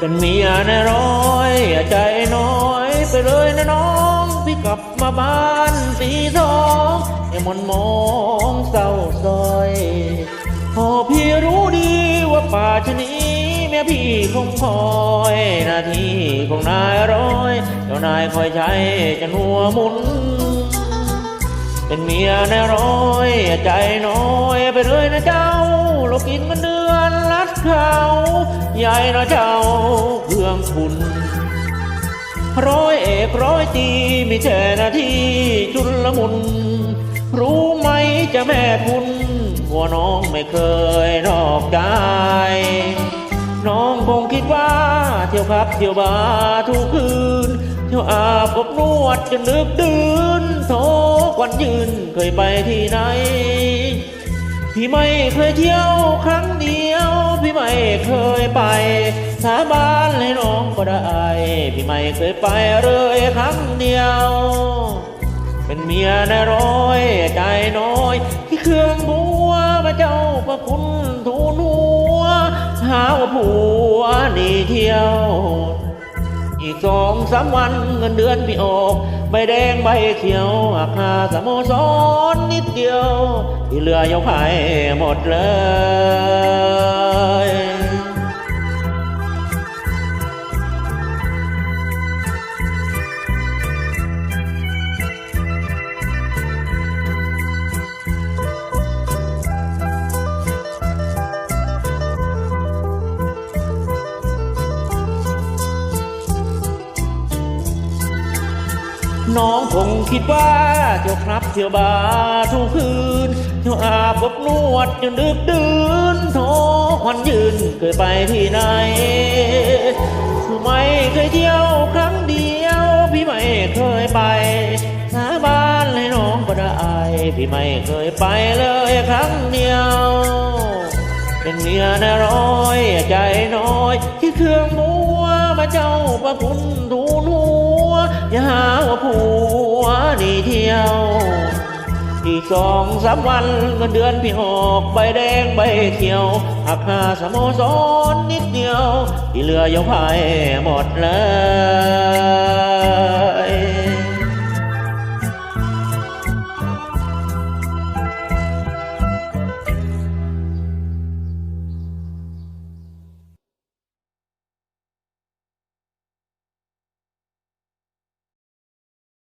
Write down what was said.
เป็นเมียในร้อยใจน้อยไปเลยนะน้องพี่กลับมาบ้านตีสองอย่ามนมองเศร้าซอยพอพี่รู้ดีว่าป่าชนี้แม่พี่คงคอยหน้าที่ของนายร้อยเจ้านายคอยใช้จะหัวหมุน เป็นเมียในร้อยใจน้อยไปเลยนะเจ้า ใหญ่นะเจ้าเครื่องคุณร้อยเอกร้อยตีมีแค่หนาทีจุลมุน รู้ไหมจะแม่คุณว่าน้องไม่เคยนอกใจน้องคงคิดว่าเที่ยวพับเที่ยวบาทุกคืน เที่ยวอาบอบนวดจนนึกดื่นโทกวันยืนเคยไปที่ไหนพี่ไม่เคยเที่ยว ยไป สาบานให้น้องก็ได้ พี่ไม่เคยไปเลยครั้งเดียว เป็นเมียนร้อยใจน้อย ที่เครื่องบัวมาเจ้าประคุณทูนัวหาว่าผัวหนีเที่ยวอีกสองสามวันเงินเดือนพี่ออกใบแดงใบเขียวหักหาสโมสรนิดเดียว ที่เหลือยกให้หมดเลย น้องคงคิดว่าเที่ยวครับเที่ยวบาร์ทุกคืนเที่ยวอาบอบนวดจนดึกดื่นโทวันยืนเคยไปที่ไหนคือไม่เคยเที่ยวครั้งเดียว พี่ไม่เคยไปสาบานให้น้องก็ได้พี่ไม่เคยไปเลยครั้งเดียว เป็นเมียนร้อยใจน้อยที่เครื่องมัวมาเจ้าประคุณทูนหัว ยาว่าผัวนีเที่ยวอีกสองสามวันเงินเดือนพี่ออกใบแดงใบเขียวหักหาสโมสรนิดเดียวที่เหลือยกให้หมดแล้ว